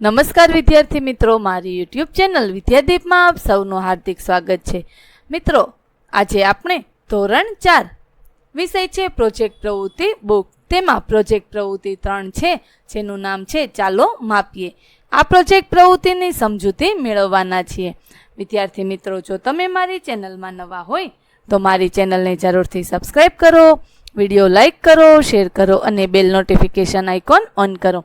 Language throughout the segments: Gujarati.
નમસ્કાર વિદ્યાર્થી મિત્રો, મારી યુટ્યુબ ચેનલ વિદ્યાદીપમાં આપ સૌનું હાર્દિક સ્વાગત છે. મિત્રો, આજે આપણે ધોરણ ચાર વિષય છે પ્રોજેક્ટ પ્રવૃત્તિ બુક. તેમાં પ્રોજેક્ટ પ્રવૃત્તિ ત્રણ છે, જેનું નામ છે ચાલો માપીએ. આ પ્રોજેક્ટ પ્રવૃત્તિની સમજૂતી મેળવવાના છીએ. વિદ્યાર્થી મિત્રો, જો તમે મારી ચેનલમાં નવા હોય, તો મારી ચેનલને જરૂરથી સબસ્ક્રાઈબ કરો, વીડિયો લાઇક કરો, શેર કરો અને બેલ નોટિફિકેશન આઇકોન ઓન કરો.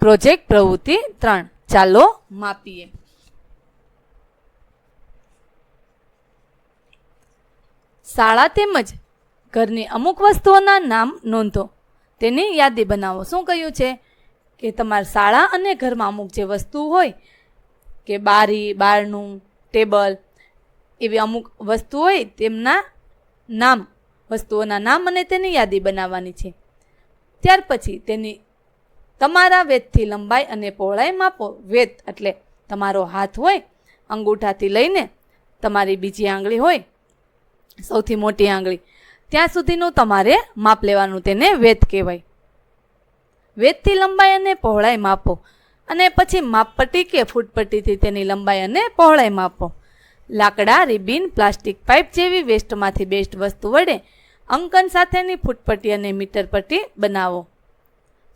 પ્રોજેક્ટ પ્રવૃત્તિ ત્રણ. ચાલો માપીએ. શાળા તેમજ ઘરની અમુક વસ્તુઓના નામ નોંધો. તેની યાદી બનાવો. શું કહ્યું છે? કે તમારી શાળા અને ઘરમાં અમુક જે વસ્તુ હોય, કે બારી, બારણું, ટેબલ, એવી અમુક વસ્તુ હોય, તેમના નામ, વસ્તુઓના નામ અને તેની યાદી બનાવવાની છે. ત્યાર પછી તેની તમારા વેદથી લંબાઈ અને પહોળાઈ માપો. વેદ એટલે તમારો હાથ હોય, અંગૂઠાથી લઈને તમારી બીજી આંગળી હોય, સૌથી મોટી આંગળી, ત્યાં સુધીનું તમારે માપ લેવાનું તેને વેદ કહેવાય. વેદથી લંબાઈ અને પહોળાઈ માપો અને પછી માપપટ્ટી કે ફૂટપટ્ટીથી તેની લંબાઈ અને પહોળાઈ માપો. લાકડા, રિબિન, પ્લાસ્ટિક પાઇપ જેવી વેસ્ટમાંથી બેસ્ટ વસ્તુ વડે અંકન સાથેની ફૂટપટ્ટી અને મીટર પટ્ટી બનાવો.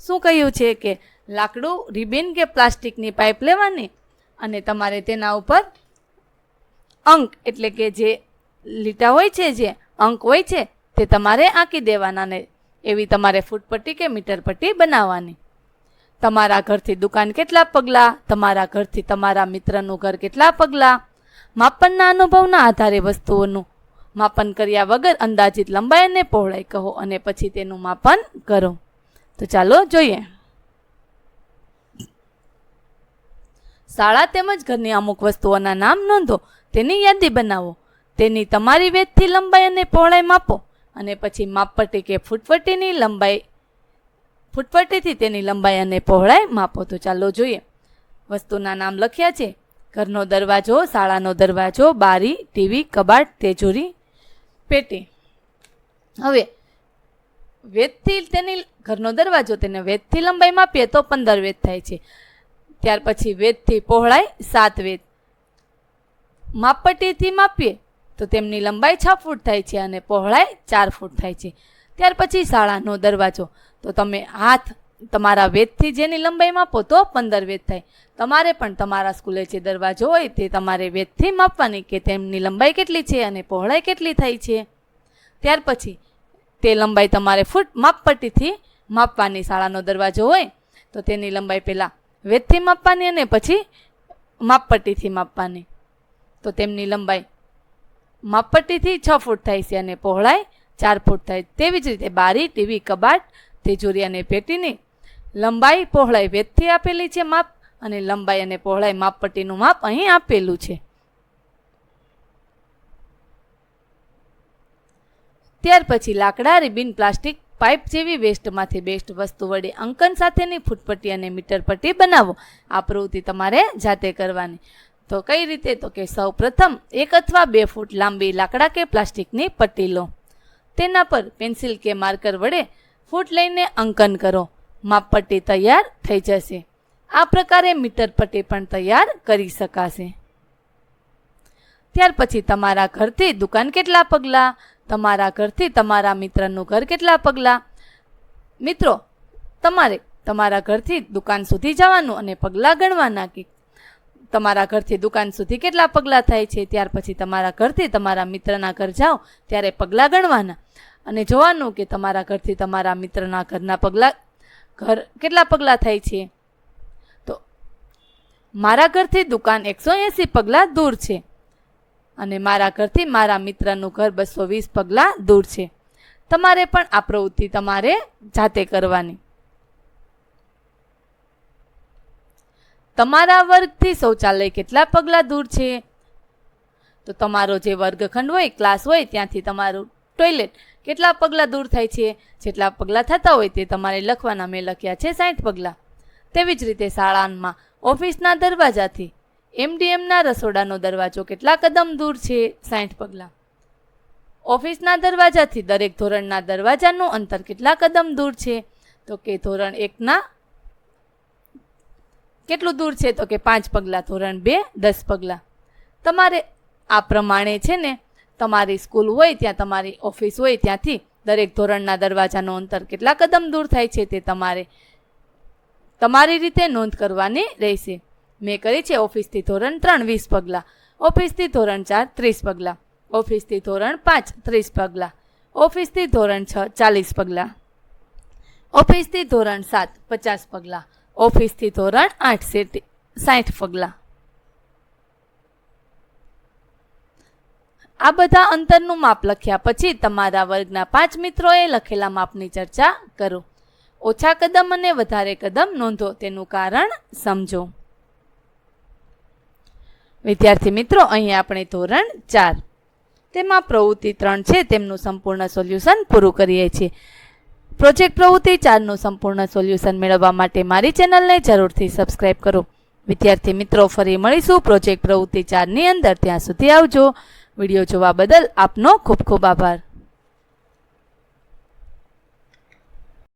શું કહ્યું છે કે લાકડું રિબિન કે પ્લાસ્ટિકની પાઇપ લેવાની અને તમારે તેના ઉપર અંક એટલે કે જે લીટા હોય છે, જે અંક હોય છે, તે તમારે આંકી દેવાના ને એવી તમારે ફૂટપટ્ટી કે મીટર પટ્ટી બનાવવાની. તમારા ઘરથી દુકાન કેટલા પગલાં, તમારા ઘરથી તમારા મિત્રનું ઘર કેટલા પગલાં, માપનના અનુભવના આધારે વસ્તુઓનું માપન કર્યા વગર અંદાજિત લંબાઈ અને પહોળાઈ કહો અને પછી તેનું માપન કરો. તો ચાલો જોઈએ. શાળા તેમજ ઘરની અમુક વસ્તુઓના નામ નોંધો, તેની યાદી બનાવો. તેની તમારી વેદથી લંબાઈ અને પહોળાઈ માપો અને પછી માપપટ્ટી કે ફૂટપટ્ટીની લંબાઈ, ફૂટપટ્ટીથી તેની લંબાઈ અને પહોળાઈ માપો. તો ચાલો જોઈએ. વસ્તુના નામ લખ્યા છે. ઘરનો દરવાજો, શાળાનો દરવાજો, બારી, ટીવી, કબાટ, તેજુરી, પેટી. હવે વેદથી તેની ઘરનો દરવાજો તેને વેદથી લંબાઈ માપીએ તો પંદર વેદ થાય છે. ત્યાર પછી વેદથી પહોળાઈ સાત વેદ. માપપટ્ટીથી માપીએ તો તેમની લંબાઈ છ ફૂટ થાય છે અને પહોળાઈ ચાર ફૂટ થાય છે. ત્યાર પછી શાળાનો દરવાજો. તો તમે હાથ તમારા વેદથી જેની લંબાઈ માપો તો પંદર વેદ થાય. તમારે પણ તમારા સ્કૂલે જે દરવાજો હોય તે તમારે વેદથી માપવાની કે તેમની લંબાઈ કેટલી છે અને પહોળાઈ કેટલી થાય છે. ત્યાર પછી તે લંબાઈ તમારે ફૂટ માપપટ્ટીથી માપવાની શાળાનો દરવાજો હોય, તો તેની લંબાઈ પહેલાં વેદથી માપવાની અને પછી માપપટ્ટીથી માપવાની. તો તેમની લંબાઈ માપપટ્ટીથી છ ફૂટ થાય છે અને પહોળાઈ ચાર ફૂટ થાય તેવી જ રીતે બારી, ટીવી, કબાટ, તેજુરી અને પેટીની લંબાઈ પહોળાઈ વેદથી આપેલી છે માપ અને લંબાઈ અને પહોળાઈ માપપટ્ટીનું માપ અહીં આપેલું છે. ત્યાર પછી લાકડા રિબિન પ્લાસ્ટિક પાઇપ જેવી વેસ્ટમાંથી બેસ્ટ વસ્તુ વડે અંકન સાથેની ફૂટપટ્ટી અને મીટર પટ્ટી બનાવો. આ પ્રવૃત્તિ તમારે જાતે કરવાની. તો કઈ રીતે? તો કે સૌ પ્રથમ એક અથવા બે ફૂટ લાંબી લાકડા કે પ્લાસ્ટિકની પટ્ટી લો. તેના પર પેન્સિલ કે માર્કર વડે ફૂટ લઈને અંકન કરો. માપપટ્ટી તૈયાર થઈ જશે. આ પ્રકારે મીટર પટ્ટી પણ તૈયાર કરી શકાશે. ત્યાર પછી તમારા ઘરથી દુકાન કેટલા પગલાં? તમારા ઘરથી તમારા મિત્રનું ઘર કેટલા પગલાં? મિત્રો, તમારે તમારા ઘરથી દુકાન સુધી જવાનું અને પગલાં ગણવાના કે તમારા ઘરથી દુકાન સુધી કેટલા પગલાં થાય છે? ત્યાર પછી તમારા ઘરથી તમારા મિત્રના ઘર જાઓ, ત્યારે પગલાં ગણવાના. અને જોવાનું કે તમારા ઘરથી તમારા મિત્રના ઘરના પગલાં, ઘર કેટલા પગલાં થાય છે? તો મારા ઘરથી દુકાન એકસો એંસી પગલાં દૂર છે. અને મારા ઘરથી મારા મિત્રનું ઘર બસો વીસ પગલાં દૂર છે. તમારે પણ આ પ્રવૃત્તિ તમારે જાતે કરવાની. તમારા વર્ગથી શૌચાલય કેટલા પગલાં દૂર છે? તો તમારો જે વર્ગખંડ હોય, ક્લાસ હોય, ત્યાંથી તમારું ટોયલેટ કેટલા પગલાં દૂર થાય છે? જેટલા પગલાં થતા હોય તે તમારે લખવાના. મેં લખ્યા છે સાઠ પગલાં. તેવી જ રીતે શાળામાં, ઓફિસના દરવાજાથી એમડીએમના રસોડાનો દરવાજો કેટલા કદમ દૂર છે? સાઠ પગલાં. ઓફિસના દરવાજાથી દરેક ધોરણના દરવાજાનું અંતર કેટલા કદમ દૂર છે? તો કે ધોરણ એકના કેટલું દૂર છે? તો કે પાંચ પગલાં. ધોરણ બે, દસ પગલાં. તમારે આ પ્રમાણે છે ને, તમારી સ્કૂલ હોય ત્યાં, તમારી ઓફિસ હોય ત્યાંથી દરેક ધોરણના દરવાજાનો અંતર કેટલા કદમ દૂર થાય છે તે તમારે તમારી રીતે નોંધ કરવાની રહેશે. મેં કરી છે ઓફિસથી ધોરણ ત્રણ વીસ પગલાં. ઓફિસથી ધોરણ ચાર ત્રીસ પગલાં. ઓફિસથી ધોરણ પાંચ ત્રીસ પગલાં. ઓફિસથી ધોરણ છ ચાલીસ પગલાં. ઓફિસથી ધોરણ સાત પચાસ પગલાં. ઓફિસથી ધોરણ આઠ સેટી સાઠ પગલાં. આ બધા અંતરનું માપ લખ્યા પછી તમારા વર્ગના પાંચ મિત્રોએ લખેલા માપની ચર્ચા કરો. ઓછા કદમ અને વધારે કદમ નોંધો તેનું કારણ સમજો. વિદ્યાર્થી મિત્રો, અહીં આપણે ધોરણ ચાર તેમાં પ્રવૃત્તિ ત્રણ છે, તેમનું સંપૂર્ણ સોલ્યુશન પૂરું કરીએ છીએ. પ્રોજેક્ટ પ્રવૃત્તિ ચારનું સંપૂર્ણ સોલ્યુશન મેળવવા માટે મારી ચેનલને જરૂરથી સબસ્ક્રાઇબ કરો. વિદ્યાર્થી મિત્રો, ફરી મળીશું પ્રોજેક્ટ પ્રવૃત્તિ ચારની અંદર. ત્યાં સુધી આવજો. વીડિયો જોવા બદલ આપનો ખૂબ ખૂબ આભાર.